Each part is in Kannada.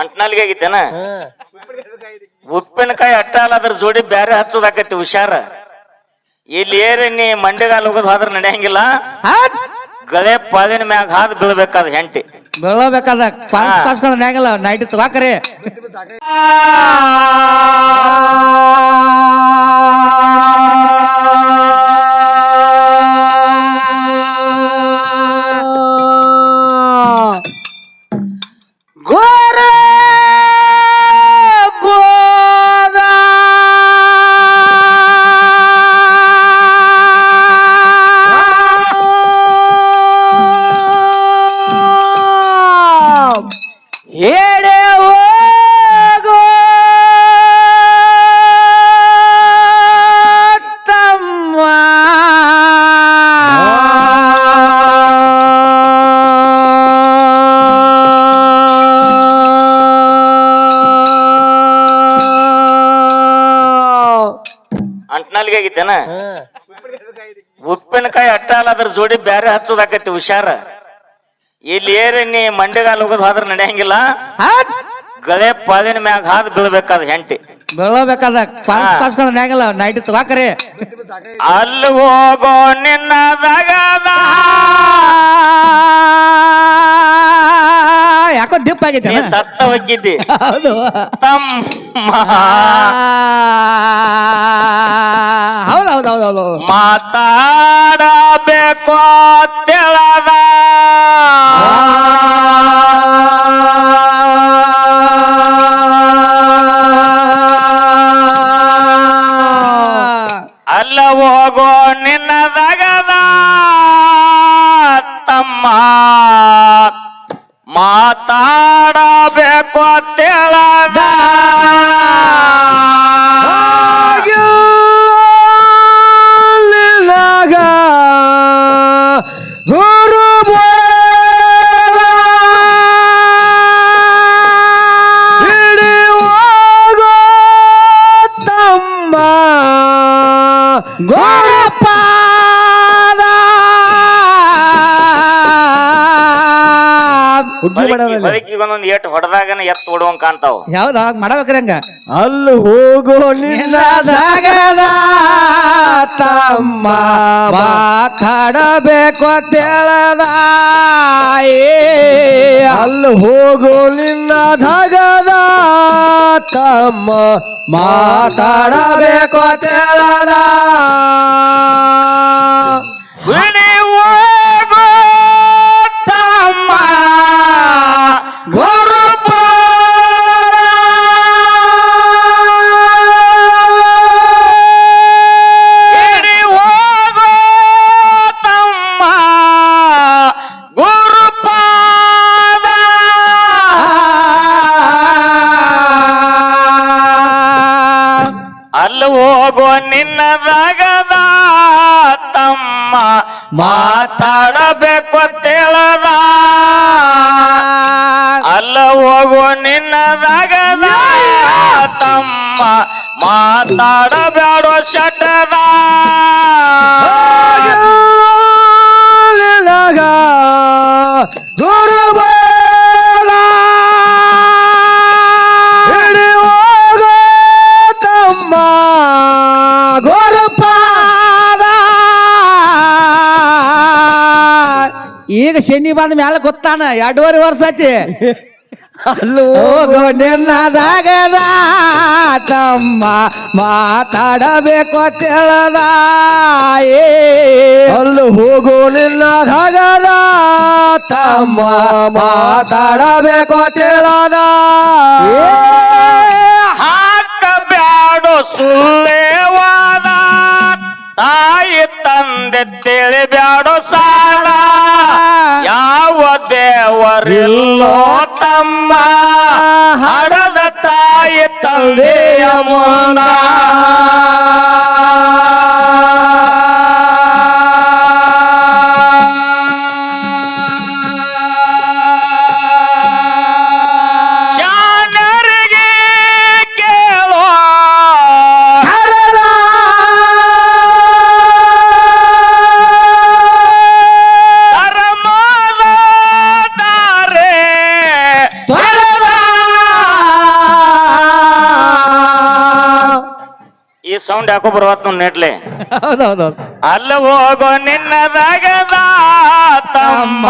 ಅಂಟ್ನಾಲಿಗೆ ಆಗಿತ್ತೇನ ಉಪ್ಪಿನಕಾಯಿ ಅಟ್ಟ ಅಲ್ಲ ಅದ್ರ ಜೋಡಿ ಬ್ಯಾರೆ ಹಚ್ಚೋದಾಕತಿ ಹುಷಾರ. ಇಲ್ಲಿ ಏರಿ ನೀ ಮಂಡಿಗಾಲ್ ಹೋಗೋದು ಹೋದ್ರ ನಡೆಯಂಗಿಲ್ಲ. ಗಳೆ ಪಾದಿನ ಮ್ಯಾಗ ಹಾದ್ ಬೀಳ್ಬೇಕಾದ ಹೆಂಟಿ. ಬೀಳಬೇಕಾದ ಪಾಸ್ ಪಾಸ್ಕೊಂಡ್ ಮ್ಯಾಗಲ್ಲ ನೈಟ್ ತಗಾಕರಿ. ಹೋಗೋ. ತಮ್ಮ. ಅಂಟ್ನಲ್ಗೆ ಆಗಿತ್ತೇನ ಉಪ್ಪಿನಕಾಯಿ ಅಟ್ಟ ಅಲ್ಲ ಅದ್ರ ಜೋಡಿ ಬ್ಯಾರೆ ಹಚ್ಚೋದಾಕತಿ ಹುಷಾರ. ಇಲ್ಲಿ ಏರಿ ನೀ ಮಂಡಿಗಾಲ್ ಹೋಗೋದು ಹೋದ್ರೆ ನಡೆಯಂಗಿಲ್ಲ. ಗಳೆ ಪಾಲಿನ ಮ್ಯಾಗ ಹಾದ್ ಬೀಳ್ಬೇಕಾದ ಹೆಂಟಿ. ಬೀಳಬೇಕಾದ ಪಾಸ್ ಪಾಸ್ಕೊಂಡ್ ಮ್ಯಾಗಲ್ಲ ನೈಟ್ ತಗಾಕರಿ. ಅಲ್ಲಿ ಹೋಗೋ ನಿನ್ನ ದಗದ ಯಾಕೋ ದಿಪ್ ಆಗೈತೆ ನೀ ಸತ್ತ ಹೋಗಿದ್ದಿ. ಹೌದು. ತಮ್ಮ. ಹೌದು ಹೌದು ಹೌದು ಹೌದು. ಮಾತಾಡಬೇಕು ತಿಳದ. ಬದುಕಿಗೆ ಒಂದೊಂದು ಏಟ್ ಹೊಡೆದಾಗನ ಎತ್ತು ಹೊಡುವಂಗ್ ಕಾಣ್ತಾವ ಯಾವ್ದು ಹಾಗೆ ಮಾಡ್ಬೇಕ್ರಿ ಹಂಗ? ಅಲ್ಲಿ ಹೋಗೋ ನಿನ್ನ ನಿನ್ನದಾಗದ ತಮ್ಮ ಮಾತಾಡಬೇಕು ಅಂತೇಳದ. ಅಲ್ಲಿ ಹೋಗೋ ನಿನ್ನದಾಗದ ಧಗದ ತಮ್ಮ ಮಾತಾಡಬೇಕು ಅಂತೇಳದ. ಮಾತಾಡಬೇಕು ಅಂತೇಳದ ಅಲ್ಲ ಹೋಗೋ ನಿನ್ನದಾಗದ ತಮ್ಮ ಮಾತಾಡಬೇಡ ಈಗ ಶನಿ ಬಂದ ಮ್ಯಾಲ ಗೊತ್ತಾನ ಎರಡೂವರೆ ವರ್ಷ ಐತಿ ಅಲ್ಲೂ ಹೋಗೋ ನಿನ್ನದಾಗದ ತಮ್ಮ ಮಾತಾಡಬೇಕು ತಿಳದ ಅಲ್ಲೂ ಹೋಗೋ ನಿನ್ನ ಧಗದ ತಮ್ಮ ಮಾತಾಡಬೇಕು ತಿಳದ ಹಾಕಬ್ಯಾಡು ಸುಳ್ಳೇವಾದ ತಾಯಿ ತಂದೆ ತಿಳಿಬ್ಯಾಡು ಸಾ ದೇವರಿಲ್ಲೋ ತಮ್ಮ ಹಡದ ತಾಯಿ ತಂದೆಯ ಮುಂದ ಸೌಂಡ್ ಯಾಕೋ ಬರುವತ್ ನೋಡ್ ನೆಟ್ಲೆ ಹೌದೌದೌದು. ಅಲ್ಲ ಹೋಗೋ ನಿನ್ನದಾಗದ ತಮ್ಮ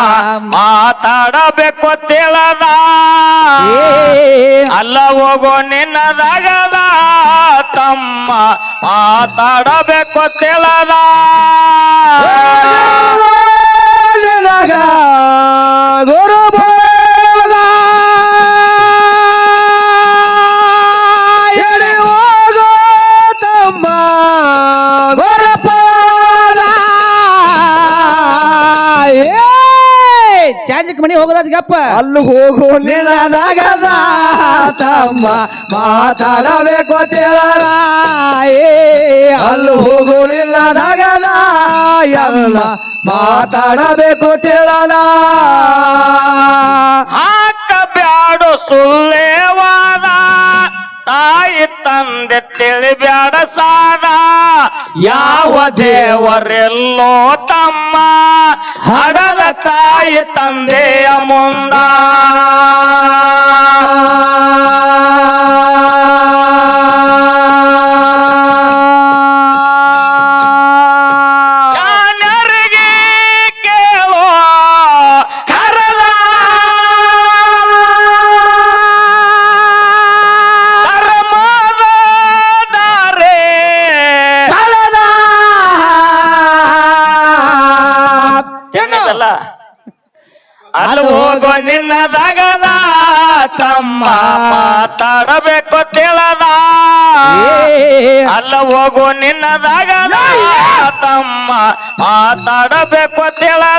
ಮಾತಾಡಬೇಕು ತಿಳದ. ಅಲ್ಲ ಹೋಗೋ ನಿನ್ನದಾಗದ ತಮ್ಮ ಮಾತಾಡಬೇಕು ತಿಳದ. ಗಪ್ಪ ಅಲ್ಲಿ ಹೋಗು ನಿನದಾಗದ ತಮ್ಮ ಮಾತಾಡಬೇಕು ತಿಳದ ಏ ಅಲ್ಲಿ ಹೋಗು ನಿನ್ನದಾಗದ ಎಲ್ಲ ಮಾತಾಡಬೇಕು ತಿಳದ ಹಾಕ ಬ್ಯಾಡು ಸುಳ್ಳೆ ತಂದೆ ತಿಳಿಬ್ಯಾಡ ಸಾರ ಯಾವ ದೇವರೆಲ್ಲೋ ತಮ್ಮ ಹಡದ ತಾಯಿ ತಂದೆಯ ಮುಂದ. ಅಲ್ಲಿ ಹೋಗೋ ನಿನ್ನದಾಗದ ತಮ್ಮ ಮಾತಾಡಬೇಕು ತಿಳದ. ಅಲ್ಲ ಹೋಗೋ ಹೋಗು ನಿನ್ನದಾಗದ ತಮ್ಮ ಮಾತಾಡಬೇಕು ತಿಳದ.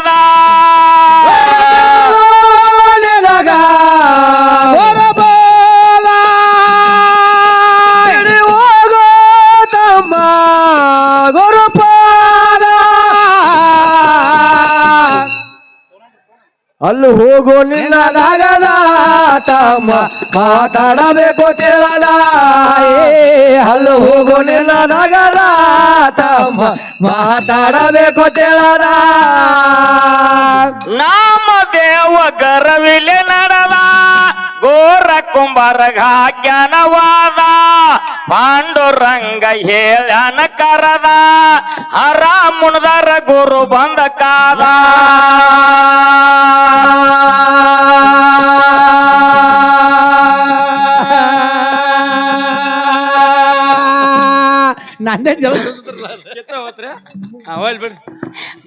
ಅಲ್ಲಿ ಹೋಗೋ ನಿಲ್ಲದಾಗದ ತಮ್ಮ ಮಾತಾಡಬೇಕು ತಿಳದ. ಅಲ್ಲಿ ಹೋಗೋ ನಿಲ್ಲದಾಗದ ತಮ್ಮ ಮಾತಾಡಬೇಕು ತಿಳದ. ನಮ್ಮ ದೇವ ಗರವಿಲೆ ನಡೆದ. ಗೋರ ಕುಂಬಾರಗ ಜ್ಞಾನವಾದ ಪಾಂಡುರಂಗ ಹೇಳನ ಕರದ ಹರ ಮುಣದರ ಗುರು ಬಂದ ಕಾದ. ನಂದೇ ಜಲ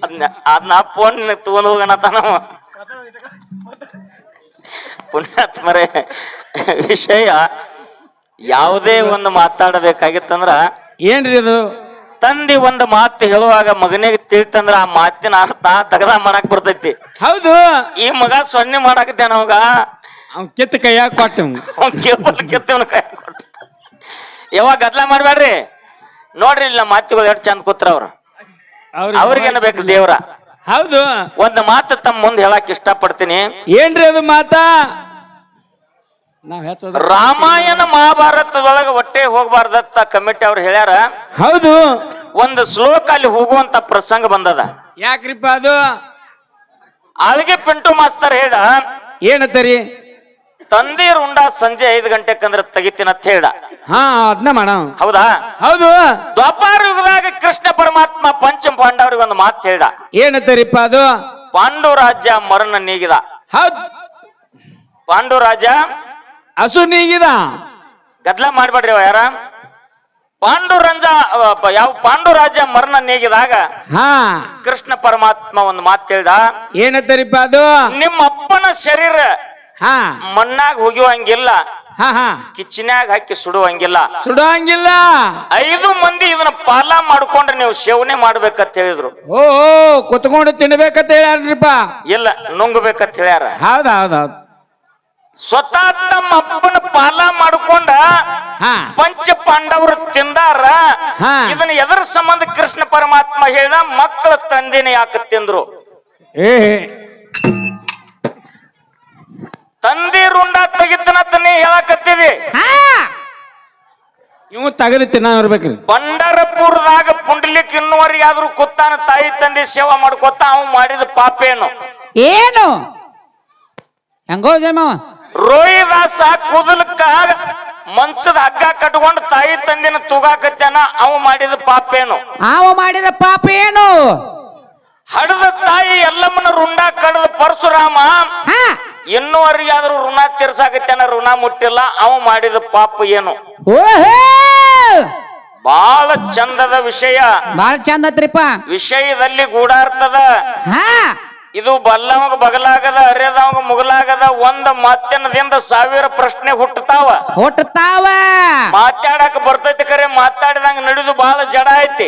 ಅದ್ನ ಅದ್ನ ಫೋನ್ ತಗೊಂಡ್ ಹೋಗೋಣ ತಾನವ. ಪುಣ್ಯಾತ್ಮರೇ ವಿಷಯ ಯಾವುದೇ ಒಂದು ಮಾತಾಡಬೇಕಾಗಿತ್ತಂದ್ರ ಏನ್ರಿ ಅದು? ತಂದೆ ಒಂದು ಮಾತು ಹೇಳುವಾಗ ಮಗನಿಗೆ ತಿಳಿತಂದ್ರ ಆ ಮಾತಿನ ಅರ್ಥ ತಗದ ಮಾಡಕ್ ಬರ್ತೈತಿ. ಹೌದು. ಈ ಮಗ ಸೊನ್ನೆ ಮಾಡಾಕತ್ತೇನ ಅವಾಗ? ಕೆತ್ತ ಕಿತ್ತ ಕೈಯಾಗ ಕೊಟ್ಟ ಅವ್ನ್ ಕೆತ್ತವನ ಕೈ ಕೊಟ್ಟು. ಯಾವಾಗ ಗದ್ಲ ಮಾಡ್ಬೇಡ್ರಿ ನೋಡ್ರಿ ಇಲ್ಲ ಮಾತುಗಳು ಎಷ್ಟು ಚಂದ ಕೂತ್ರ ಅವ್ರು. ಅವ್ರಿಗೇನು ಬೇಕು ದೇವ್ರ? ಹೌದು. ಒಂದು ಮಾತು ತಮ್ಮ ಮುಂದೆ ಹೇಳಕ್ ಇಷ್ಟಪಡ್ತೀನಿ. ಏನ್ರಿ ಅದು ಮಾತಾ? ನಾವ್ ಹೆಚ್ಚೋದು ರಾಮಾಯಣ ಮಹಾಭಾರತದೊಳಗೆ ಹೊಟ್ಟೆ ಹೋಗ್ಬಾರ್ದತ್ತ ಕಮಿಟಿ ಅವ್ರು ಹೇಳ್ಯಾರ. ಹೌದು. ಒಂದು ಶ್ಲೋಕ ಅಲ್ಲಿ ಹೋಗುವಂತ ಪ್ರಸಂಗ ಬಂದದ. ಯಾಕ್ರಿಪ್ಪ ಅದು? ಅಲ್ಲಿಗೆ ಪಿಂಟು ಮಾಸ್ತರ್ ಹೇಳ್ದ ಏನತ್ತರಿ ತಂದೆ ರುಂಡ ಸಂಜೆ ಐದು ಗಂಟೆಕಂದ್ರೆ ತೆಗಿತೀನಿ ಅಂತ ಹೇಳ್ದ. ಹಾ ಅದನ್ನ ಹೌದಾ? ಹೌದು. ಕೃಷ್ಣ ಪರಮಾತ್ಮ ಪಂಚಮ ಪಾಂಡವರಿಗೆ ಒಂದು ಮಾತು ಹೇಳ್ದ. ಏನತ್ತರಿಪ್ಪ ಅದು? ಪಾಂಡು ರಾಜ್ಯ ಮರಣ ನೀಗಿದ. ಹೌದ್. ಪಾಂಡು ರಾಜ ಹಸು ನೀಗಿದ. ಗದ್ಲ ಮಾಡ್ಬೇಡ್ರಿ ಅವ ಯಾರ. ಪಾಂಡು ರಂಜ ಯಾವ ಪಾಂಡು ರಾಜ್ಯ ಮರಣ ನೀಗಿದಾಗ ಹಾ. ಕೃಷ್ಣ ಪರಮಾತ್ಮ ಒಂದು ಮಾತು ಹೇಳ್ದ. ಏನತ್ತರಿಪ್ಪ ಅದು? ನಿಮ್ಮ ಅಪ್ಪನ ಶರೀರ ಹಾ. ಮಣ್ಣಾಗ ಹೋಗುವಂಗಿಲ್ಲ ಹಾ ಹಾ. ಕಿಚ್ಚಿನ್ಯಾಗ ಹಾಕಿ ಸುಡುವಂಗಿಲ್ಲ. ಸುಡಂಗಿಲ್ಲ ಐದು ಮಂದಿ ಇದನ್ನ ಪಾಲ ಮಾಡ್ಕೊಂಡ್ರೆ ನೀವು ಸೇವನೆ ಮಾಡ್ಬೇಕಂತ ಹೇಳಿದ್ರು. ಓ ಕುತ್ಕೊಂಡು ತಿನ್ಬೇಕಂತ ಹೇಳ್ಯಾರ್ರಿಪ್ಪ. ಇಲ್ಲ ನುಂಗ್ಬೇಕಂತ ಹೇಳ್ಯಾರ. ಹೌದ್ ಹೌದ್ ಹೌದ್. ಸ್ವತಃ ತಮ್ಮ ಅಪ್ಪನ ಪಾಲ ಮಾಡ್ಕೊಂಡ ಹಾ. ಪಂಚ ಪಾಂಡವರು ತಿಂದಾರ. ಹಾ. ಇದನ್ನ ಎದರ ಸಂಬಂಧ ಕೃಷ್ಣ ಪರಮಾತ್ಮ ಹೇಳ್ದ ಮಕ್ಕಳ ತಂದಿನ ಯಾಕೆ ತಿಂದ್ರು? ಏ ತಂದೆ ರುಂಡ ತೆಗಿತನತ್ತ ನೀ ಹೇಳಕತ್ತಿದಿ ತೆಗೆದು ತಿನ್ನ ಇರ್ಬೇಕ್ರಿ. ಪಂಡರಪುರದಾಗ ಪುಂಡಲಿಕ್ ಇನ್ನುವರೆಗೆ ಆದ್ರೂ ಕುತ್ತಾನ ತಾಯಿ ತಂದೆ ಸೇವಾ ಮಾಡ್ಕೊತ ಅವ್ ಮಾಡಿದ ಪಾಪೇನು ಏನು? ಹೆಂಗೋ ಜಯಮಾವ ರೋಹಿದಾಸ ಕುದಲಕ್ಕ ಮಂಚದ ಹಗ್ಗ ಕಟ್ಕೊಂಡು ತಾಯಿ ತಂದಿನ ತೂಗಾಕತ್ತೇನ ಅವ ಮಾಡಿದ ಪಾಪೇನು ಅವ ಮಾಡಿದ ಪಾಪ ಏನು? ಹಡದ ತಾಯಿ ಎಲ್ಲಮ್ಮನ ರುಂಡ ಕಡದ ಪರಶುರಾಮ ಹಾ. ಇನ್ನೂವರೆಗಾದ್ರೂ ಋಣ ತೀರ್ಸಾಕತ್ತೇನ ಋಣ ಮುಟ್ಟಿಲ್ಲ ಅವ ಮಾಡಿದ ಪಾಪ ಏನು? ಬಹಳ ಚಂದದ ವಿಷಯ. ಬಹಳ ಚಂದ ವಿಷಯದಲ್ಲಿ ಗೂಢಾರ್ಥದ. ಹಾ. ಇದು ಬಲ್ಲವಾಗ ಬಗಲಾಗದ ಅರೆದವಾಗ ಮುಗಲಾಗದ ಒಂದ ಮಾತಿನದಿಂದ ಸಾವಿರ ಪ್ರಶ್ನೆ ಹುಟ್ಟತಾವ ಹುಟ್ಟತಾವ ಮಾತಾಡಕ್ ಬರ್ತೈತಿ ಕರೆ ಮಾತಾಡಿದಂಗ ನಡೆದು ಬಾಳ ಜಡ ಐತಿ.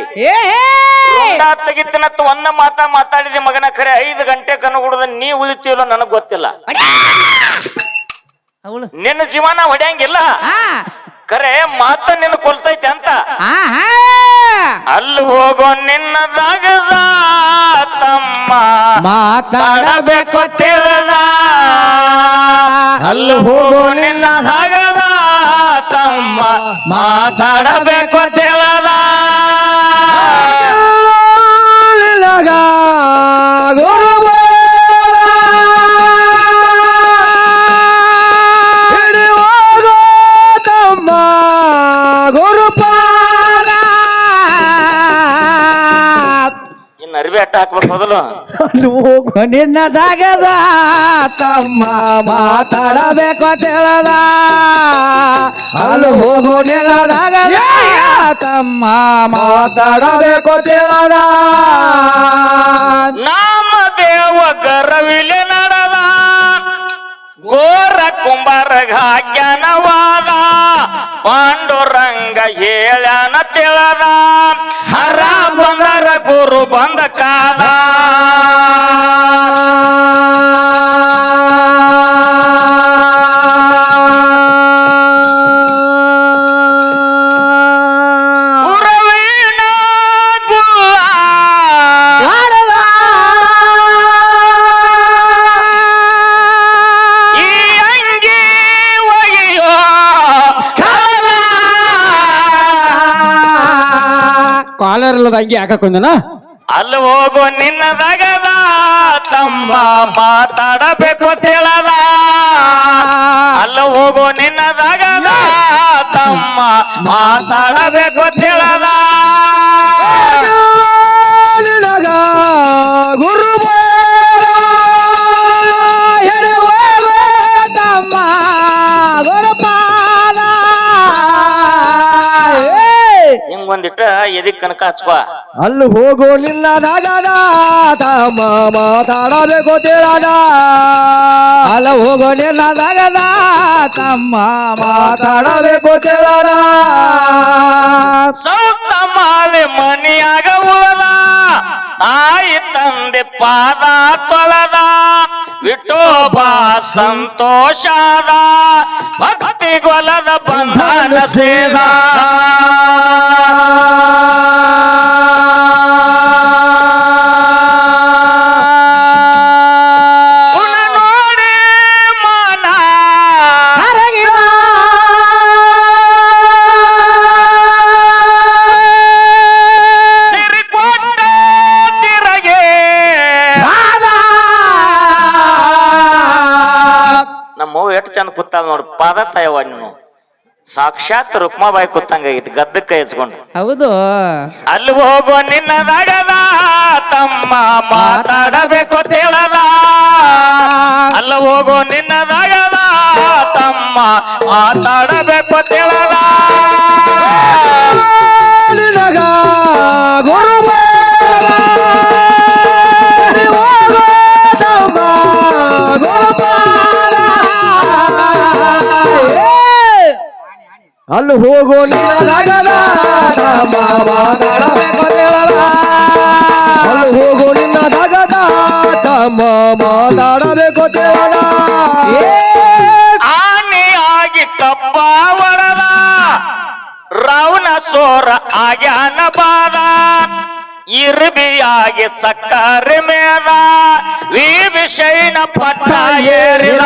ತೆಗಿತಿನತ್ ಒಂದ ಮಾತ ಮಾತಾಡಿದ ಮಗನ ಕರೆ ಐದು ಗಂಟೆ ಕನಗುಡದ ನೀ ಉಳಿತೀವಲ್ಲ ನನಗ್ ಗೊತ್ತಿಲ್ಲ. ನಿನ್ನ ಜೀವನ ಹೊಡ್ಯಂಗಿಲ್ಲ. ಖರೆ ಮಾತ ನಿನ್ನ ಕೊಲ್ತೈತೆ ಅಂತ. ಅಲ್ಲಿ ಹೋಗೋ ನಿನ್ನ ದಾಗದ ತಮ್ಮ. ಮಾತಾಡಬೇಕು ತಿಳದ. ಅಲ್ಲಿ ಹೋಗೋ ನಿನ್ನ ದಾಗದ ತಮ್ಮ. ಮಾತಾಡಬೇಕು ಅಟ್ಟ ಹಾಕ್ಬೇಕು ಮೊದಲು? ಹೋಗು ನಿನ್ನದಾಗದ ತಮ್ಮ ಮಾತಾಡಬೇಕು ತಿಳದ ಅಲ್ಲಿ ಹೋಗು ನಿನ್ನದಾಗದ ತಮ್ಮ ಮಾತಾಡಬೇಕು ತಿಳದ ನಮ್ಮ ದೇವ ಗರವಿಲೆ ನಡದ. ಗೋರ ಕುಂಬಾರಗ ಜ್ಞಾನವಾದ. ಪಾಂಡುರಂಗ ಹೇಳನ ತಿಳದ. ಹರ ಬಂದರ ಗುರು ಬಂದ ಇಲ್ಲದ ಅಂಗಿ ಹಾಕೊಂಡನ ಅಲ್ಲಿ ಹೋಗೋ, ನಿನ್ನ ದಗದ ತಮ್ಮ ಮಾತಾಡಬೇಕು ತಿಳದ. ಅಲ್ಲಿ ಹೋಗೋ, ನಿನ್ನ ದಗದ ತಮ್ಮ ಮಾತಾಡಬೇಕು ತಿಳದ. ಎದಿಕ್ ಕನಕ ಹಚ್ಕೋ. ಅಲ್ಲಿ ಹೋಗೋ ನಿಲ್ಲ ತಮ್ಮ ಮಾತಾಡಬೇಕು ತಿಳದ ಅಲ್ಲ ಹೋಗೋಲಿಲ್ಲ ನಿನ್ನದಾಗದ ತಮ್ಮ ಮಾತಾಡಬೇಕು ತಿಳದ ಸೌತ ಮಾಲೆ ಮನಿಯಾಗ ಉಳದ. ತಾಯಿ ತಂದೆ ಪಾದ ತೊಳೆದ. ವಿಠೋಬ ಸಂತೋಷದ ಭಕ್ತಿ ಗೊಲದ ಬಂಧನ ಸೇದ. ಎಷ್ಟು ಚಂದ ಕೂತಾಳ ನೋಡು ಪಾದ ತಾಯವ ನೀನು ಸಾಕ್ಷಾತ್ ರುಕ್ಮಾಬಾಯಿ ಕೂತಂಗ ಗದ್ದಕ್ಕೆ ಹಚ್ಕೊಂಡು ಹೌದು. ಅಲ್ಲಿ ಹೋಗೋ ನಿನ್ನ ದಗದ ತಮ್ಮ ಮಾತಾಡಬೇಕು ತಿಳದ. ಅಲ್ಲ ಹೋಗೋ ನಿನ್ನ ದಗದ ತಮ್ಮ ಮಾತಾಡಬೇಕು ತಿಳದ. ನಿನಗ ಗುರುಬೋಧ ಅಲ್ಲಿ ಹೋಗೋ ಅಲ್ಲಿ ಹೋಗೋ ನಿನ್ನ ನಿನ್ನದಾಗದ ತಮ್ಮ ಮಾತಾಡಬೇಕು ತಿಳದ ಆನೆಯಾಗಿ ಒಳದ ರಾವಣ ಸೋರ ಆಗ್ಯಾನ ಬಾದ. ಇರ್ಬಿಯಾಗಿ ಸಕ್ಕರೆ ಮೇದ ವಿಷಯನ ಪಟ್ಟ ಏರಿದ.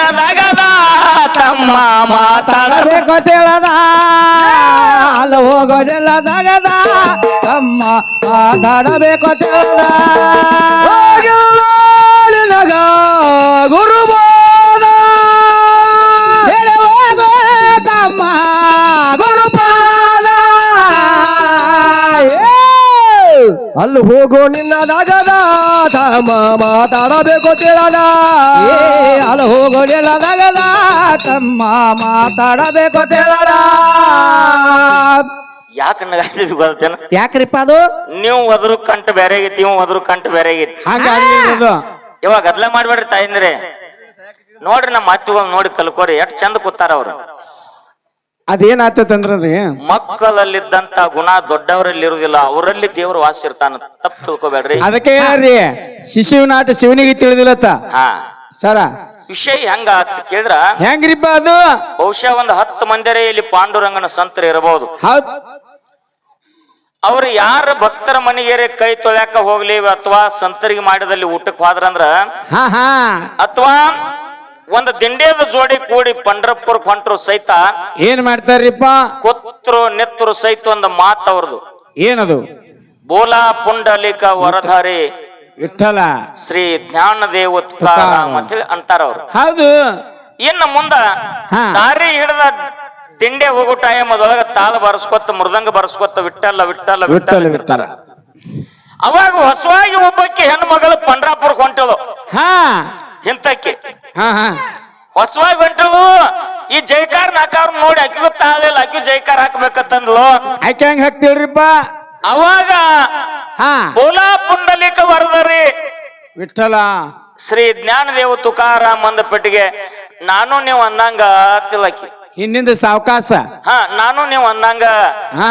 ತಮ್ಮ ಮಾತಾಡಬೇಕು ತಿಳದ ಅಲ್ಲಿ ಹೋಗೋದಿಲ್ಲ ತಗದ ತಮ್ಮ ಮಾತಾಡಬೇಕು ತಿಳದ ಹೋಗೋ ತಮ್ಮ ಗುರುಪಾದ. ಅಲ್ಲಿ ಹೋಗೋ ನಿನ್ನ ದಗದ ತಮ್ಮ ಮಾತಾಡಬೇಕು ತಿಳದ. ಏ ಅಲ್ಲಿ ಹೋಗೋದಿಲ್ಲ ದಗದ ತಮ್ಮ ಮಾತಾಡಬೇಕು ತಿಳದ. ಯಾಕೆ ನಗಾತಿದ್ ಯಾಕ್ರಿಪ್ಪ ಅದು? ನೀವು ಒದ್ರ ಕಂಟ ಬೇರೆ ಆಗೈತಿ ಇವ್ ಒದ್ರು ಕಂಟ ಬೇರೆ ಆಗೈತಿ. ಇವಾಗ ಗದ್ಲ ಮಾಡ್ಬೇಡ್ರಿ ತಾಯಿಂದ್ರೆ. ನೋಡ್ರಿ ನಮ್ಮ ಮಾತುಗಳು ನೋಡಿ ಕಲ್ಕೋರಿ ಎಷ್ಟ್ ಚಂದ ಕೂತಾರ ಅವ್ರು. ಅದೇನಾಗ್ತದಂದ್ರಿ ಮಕ್ಕಳಲ್ಲಿದ್ದಂತ ಗುಣ ದೊಡ್ಡವರಲ್ಲಿ ಇರುವುದಿಲ್ಲ ಅವರಲ್ಲಿ ದೇವರು ವಾಸ ಇರ್ತಾನ ತಪ್ಪು ತಿಳ್ಕೊಬೇಡ್ರಿ. ಅದಕ್ಕೆ ಹೇಳ್ರಿ ಶಿಶುವಿನಾಟ ಶಿವನಿಗೆ ತಿಳಿದಿಲ್ಲತ್ತ? ಹಾ. ಸರ. ವಿಷಯ ಹೆಂಗ ಅಂತ ಕೇಳಿದ್ರ? ಹೆಂಗ್ರಿಪ್ಪ ಅದು? ಬಹುಶಃ ಒಂದು ಹತ್ತು ಮಂದಿರೇ ಇಲ್ಲಿ ಪಾಂಡುರಂಗನ ಸಂತರ ಇರಬಹುದು. ಹೌದ್. ಅವ್ರು ಯಾರ ಭಕ್ತರ ಮನೆಗೆ ಕೈ ತೊಳ್ಯಾಕ ಹೋಗ್ಲಿ ಅಥವಾ ಸಂತರಿಗೆ ಮಾಡಿದಲ್ಲಿ ಊಟಕ್ಕೆ ಹೋದ್ರಂದ್ರ ಹಾ ಹಾ. ಅಥವಾ ಒಂದು ದಿಂಡೇದ ಜೋಡಿ ಕೂಡಿ ಪಂಡ್ರಪುರ್ ಹೊಂಟ್ರು ಸಹಿತ ಏನ್ ಮಾಡ್ತಾರ್ರಿಪ್ಪ? ಕೊತ್ರು ನೆತ್ತರು ಸಹಿತ ಒಂದು ಮಾತ ಅವ್ರದು. ಏನದು? ಬೋಲಾ ಪುಂಡಲಿಕ ವರಧಾರಿ ವಿಠಲ ಶ್ರೀ ಜ್ಞಾನ ದೇವ ಅಂತ ಅಂತೇಳಿ ಅಂತಾರ ಅವ್ರು. ಹೌದು. ಇನ್ನು ಮುಂದ. ದಾರಿ ಹಿಡಿದ ದಿಂಡೆ ಹೋಗೋ ಟೈಮ್ ಅದೊಳಗ ತಾಳ ಬರ್ಸ್ಕೊತ್ತ ಮೃದಂಗ ಬರ್ಸ್ಕೊತ ವಿಟ್ಟಲ್ಲ ವಿಟ್ಟಲ್ಲ ವಿಟ್ಟಲ್ಲ ವಿಠಲ ಅವಾಗ ಹೊಸವಾಗಿ ಒಬ್ಬಕ್ಕೆ ಹೆಣ್ಣು ಮಗಳು ಪಂಡ್ರಾಪುರ್ ಹೊಂಟಳು. ಹಾ. ಇಂತಕ್ಕೆ ಹಾ ಹಾ. ಹೊಸವಾಗಿ ಹೊಂಟಳು ಈ ಜೈಕಾರ ನಾಕಾರ ನೋಡಿ ಆಕಿಗೂ ಗೊತ್ತಾಗಲಿಲ್ಲ ಆಕಿ ಜೈಕಾರ ಹಾಕ್ಬೇಕಂತಂದ್ಲು. ಆಕೆ ಹೆಂಗ್ ಹಾಕ್ತಿಳ್ರಿಪ್ಪ ಅವಾಗ ಹಾ. ಬೋಲಾ ಪುಂಡಲಿಕ ವರದರಿ. ವಿಠಲ. ಶ್ರೀ ಜ್ಞಾನದೇವ ತುಕಾರಾಮ್ ಅಂದ ಪೆಟ್ಟಿಗೆ ನಾನು ನೀವು ಅಂದಂಗ ತಿಲಕಿ ಹಿಂದಿಂದ ಸಾವಕಾಶ ಹ ನಾನು ನೀವು ಅಂದಂಗ. ಹಾ.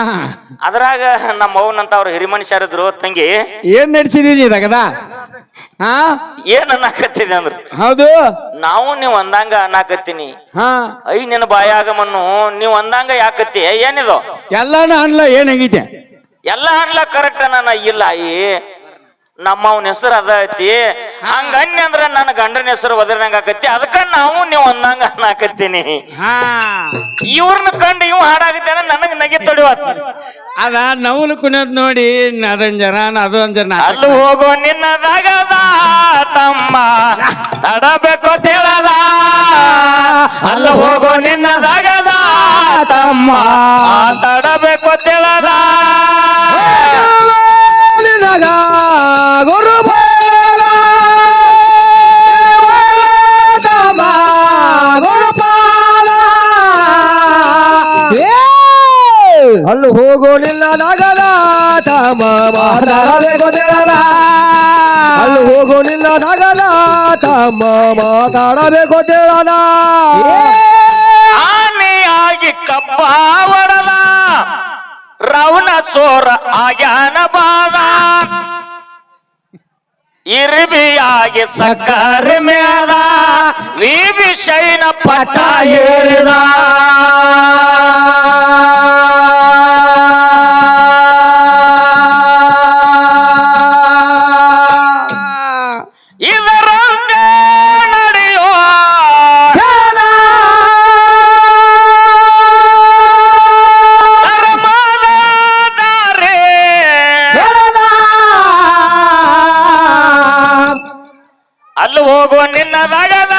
ಅದ್ರಾಗ ನಮ್ಮ ಅವ್ನಂತ ಅವ್ರ ಹಿರಿಮನುಷ್ಯರಿದ್ರು ತಂಗಿ. ಏನ್ ನಡೆಸಿದೀನಿ ಇದಾಗದ ಹಾ? ಏನ್ ಅನ್ನಕತ್ತಿದೆ ಅಂದ್ರು? ಹೌದು. ನಾವು ನೀವು ಅಂದಂಗ ಅನ್ನಕತ್ತೀನಿ. ಹಾ. ಐ ನಿನ್ನ ಬಾಯಾಗಮನ್ನು ನೀವು ಅಂದಂಗ ಯಾಕತ್ತಿ? ಏನಿದು? ಎಲ್ಲಾನು ಅನ್ಲ ಏನಾಗಿದೆ ಎಲ್ಲ ಅನ್ಲ ಕರೆಕ್ಟ್ ನಾನು ಇಲ್ಲ ಈ ನಮ್ಮ ಅವನ ಹೆಸರು ಅದ ಐತಿ. ಹಂಗ ಅಂದ್ರ ನನ್ನ ಗಂಡನ ಹೆಸರು ಒದರ್ದಂಗ ಆಕತಿ. ಅದಕ್ಕ ನಾವು ನೀವು ಅಂದಂಗ ಅನ್ನಾಕತ್ತೀನಿ. ಹಾ. ಇವ್ರನ್ನ ಕಂಡು ಇವ್ ಹಾಡಾಗತ್ತೆ ನನಗ್ ನಗಿ ತೊಡಿವತ್ ಅದ ನವಲು ಕುಣದ್ ನೋಡಿ ಅದೊಂದ್ ಜನ ಅದೊಂದ್ ಜನ. ಅಲ್ಲಿ ಹೋಗೋ ನಿನ್ನದಾಗದ ತಮ್ಮ. ತಡಬೇಕು ತಿಳದ. ಅಲ್ಲಿ ಹೋಗೋ ನಿನ್ನದಾಗದ ತಮ್ಮ. ತಡಬೇಕು ತಿಳದ. ಅಲ್ಲಿ ಹೋಗೋ ನಿಲ್ಲ ನಗದ ತಮ್ಮ ಮಾತಾಡಬೇಕು ತಿಳದ ಅಲ್ಲಿ ಹೋಗೋ ನಿನ್ನ ನಗದ ತಮ್ಮ ಮಾತಾಡಬೇಕು ತಿಳದ ಆನೆಯಾಗಿ ಕಪ್ಪ ಹೊಡದ ರವಣ ಸೋರ ಆಯಾನ ಬಾದ. ಇರ್ಬಿಯಾಗಿ ಸಕ್ಕರೆ ಮೇದ ವಿಭೀಷಣ ಪಟ ಏರಿದ ನಿನ್ನ ನಿನ್ನದಾಗದ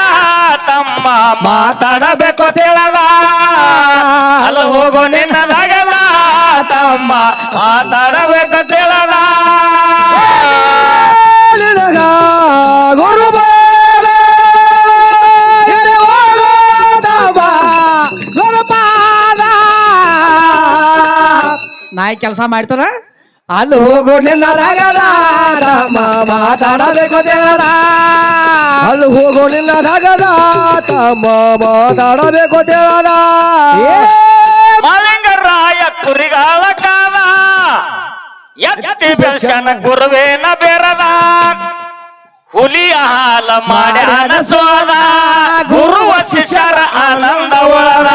ತಮ್ಮ ಮಾತಾಡಬೇಕು ತಿಳದ. ಅಲ್ಲಿ ಹೋಗೋ ನಿನ್ನದಾಗದ ತಮ್ಮ ಮಾತಾಡಬೇಕು ತಿಳದ. ನಾಯಿ ಕೆಲಸ ಮಾಡ್ತಾರ ಅಲ್ಲಿ ಹೋಗು ನಿನ್ನ ನಗದ ತಮ್ಮ ಮಾತಾಡಬೇಕು ತಿಳದ. ಅಲ್ಲಿ ಹೋಗೋಣಿಲ್ಲ ನಗದ ತಮ್ಮ ಮಾತಾಡಬೇಕು ತಿಳದ ಮಲಂಗರಾಯ ಕುರಿಗಾಲ ಕಾಲ ಎತ್ತಿ ಬೆಳಸನ ಗುರುವೇನ ಬೆರದ. ಹುಲಿಯ ಹಾಲ ಮಾಡ್ಯಾನ ಸೋದ ಗುರುವ ಶಿಷ್ಯರ ಆನಂದ ಒಳದ.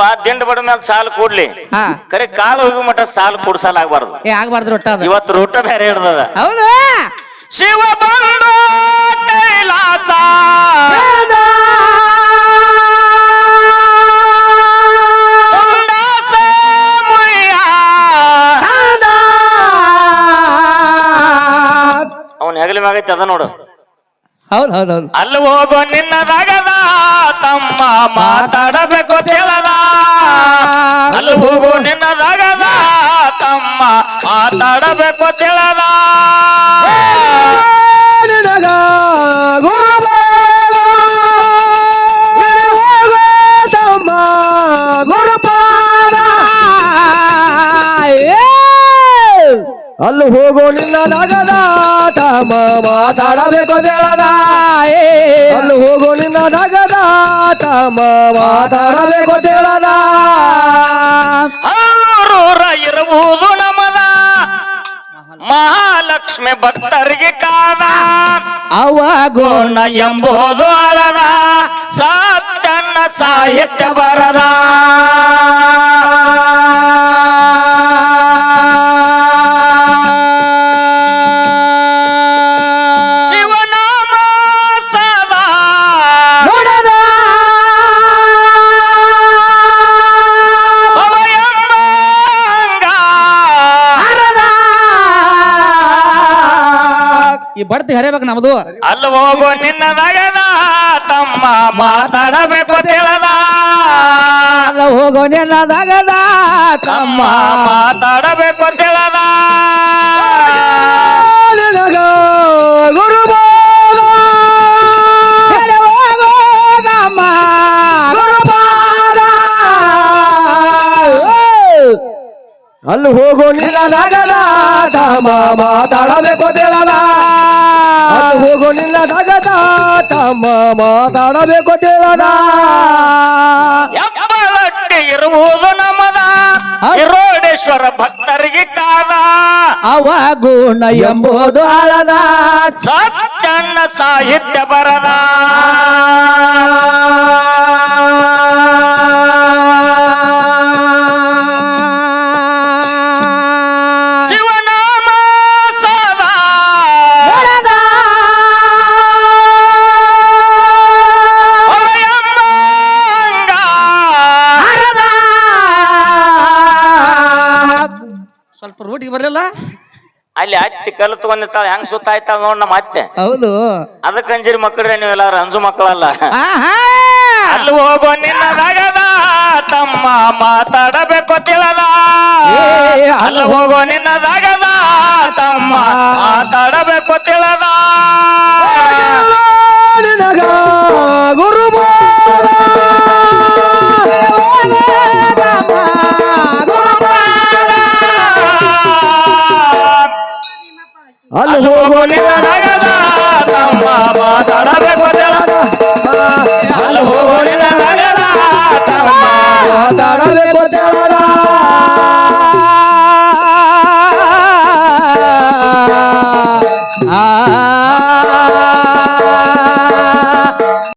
ಅವ ದಿಂಡ ಬಡ ಮೇಲೆ ಸಾಲ ಕೂಡ್ಲಿ. ಹಾ. ಕರೆ ಕಾಲು ಹೋಗಿ ಮಟ್ಟ ಸಾಲ ಕೂಡ್ಸಲಾಗಬಾರ್ದು ಏ ಆಗ್ಬಾರ್ದು ರೊಟ್ಟ ಇವತ್ ಇವತ್ತು ರೂಟ ಬೇರೆ ಹಿಡ್ದದ. ಹೌದು? ಶಿವ ಬಂದು ಕೈಲಾಸ. ಉಂಡಾಸ ಮುಯ್ಯ. ಅವನ್ ಹೆಗಲಿ ಮ್ಯಾಗೈತಿ ಅದ ನೋಡು. ಹೌದು ಹೌದು ಹೌದು. ಅಲ್ಲಿ ಹೋಗೋ ನಿನ್ನದಾಗದ ತಮ್ಮ ಮಾತಾಡಬೇಕು ತಿಳದ ಅಲ್ಲಿ ಹೋಗೋ ನಿನ್ನದಾಗದ ತಮ್ಮ ಮಾತಾಡಬೇಕು ತಿಳದ. ನಿನಗ ತಮ್ಮ ಅಲ್ಲಿ ಹೋಗೋ ನಿನ್ನ ನಗದ ತಮ್ಮ ಮಾತಾಡಬೇಕು ತಿಳದ. ಅಲ್ಲಿ ಹೋಗೋ ನಿನ್ನ ನಗದ ತಮ್ಮ ಮಾತಾಡಬೇಕು ಇರುವುದು ನಮದ ಮಹಾಲಕ್ಷ್ಮಿ ಭಕ್ತರಿಗೆ ಕಾದ. ಅವ ಗುಣ ಎಂಬುದು ಅಳದ. ಸತ್ಯನ್ನ ಸಾಹಿತ್ಯ ಬರದ. ಈ ಬಡ್ತಿ ಹರಿಬೇಕು ನಮ್ದು. ಅಲ್ಲಿ ಹೋಗೋ ನಿನ್ನ ನಗದ ತಮ್ಮ ಮಾತಾಡಬೇಕು ತಿಳದ. ಅಲ್ಲ ಹೋಗೋ ನಗದ ತಮ್ಮ ಮಾತಾಡಬೇಕು ತಿಳದ. ಅಲ್ಲಿ ಹೋಗೋ ನಿನ್ನ ನಗದ ತಮ್ಮ ಮಾತಾಡಬೇಕು ತಿಳದ ಅಲ್ಲಿ ಹೋಗೋ ನಿಲ್ಲದಾಗದ ತಮ್ಮ ಮಾತಾಡಬೇಕು ಎಪ್ಪಲಟ್ಟಿ ಇರುವುದು ನಮದ. ಇರೋಡೇಶ್ವರ ಭಕ್ತರಿಗೆ ಕಾಲ. ಅವ ಗುಣ ಎಂಬುದು ಅಲದ ಸತ್ಯನ್ನ ಸಾಹಿತ್ಯ ಬರದ. ರೂಟಿಗೆ ಬರಲಿಲ್ಲ? ಅಲ್ಲಿ ಅತ್ತಿ ಕಲ್ಲು ತಗೊಂಡಿರ್ತಾಳೆ ಹೆಂಗ್ ಸುತ್ತ ಆಯ್ತಾಳ ನೋಡ್ ನಮ್ಮ ಅತ್ತೆ. ಹೌದು. ಅದಕ್ಕೆ ಅಂಜಿರಿ ಮಕ್ಕಳ್ರೆ ನೀವೆಲ್ಲಾರು ಅಂಜು ಮಕ್ಕಳಲ್ಲ. ಆಹಾ ಅಲ್ಲಿ ಹೋಗೋ ನಿನ್ನ ನಗದ ತಮ್ಮ ಮಾತಾಡಬೇಕು ತಿಳದ ಏ, ಅಲ್ಲಿ. ಹೋಗೋ ನಿನ್ನ ನಗದ ತಮ್ಮ ಮಾತಾಡಬೇಕು ತಿಳದ ನಿನಗ ಹೋಗೋ ನಿನ್ನ ನಗದ ತಮ್ಮ ಮಾತಾಡಬೇಕು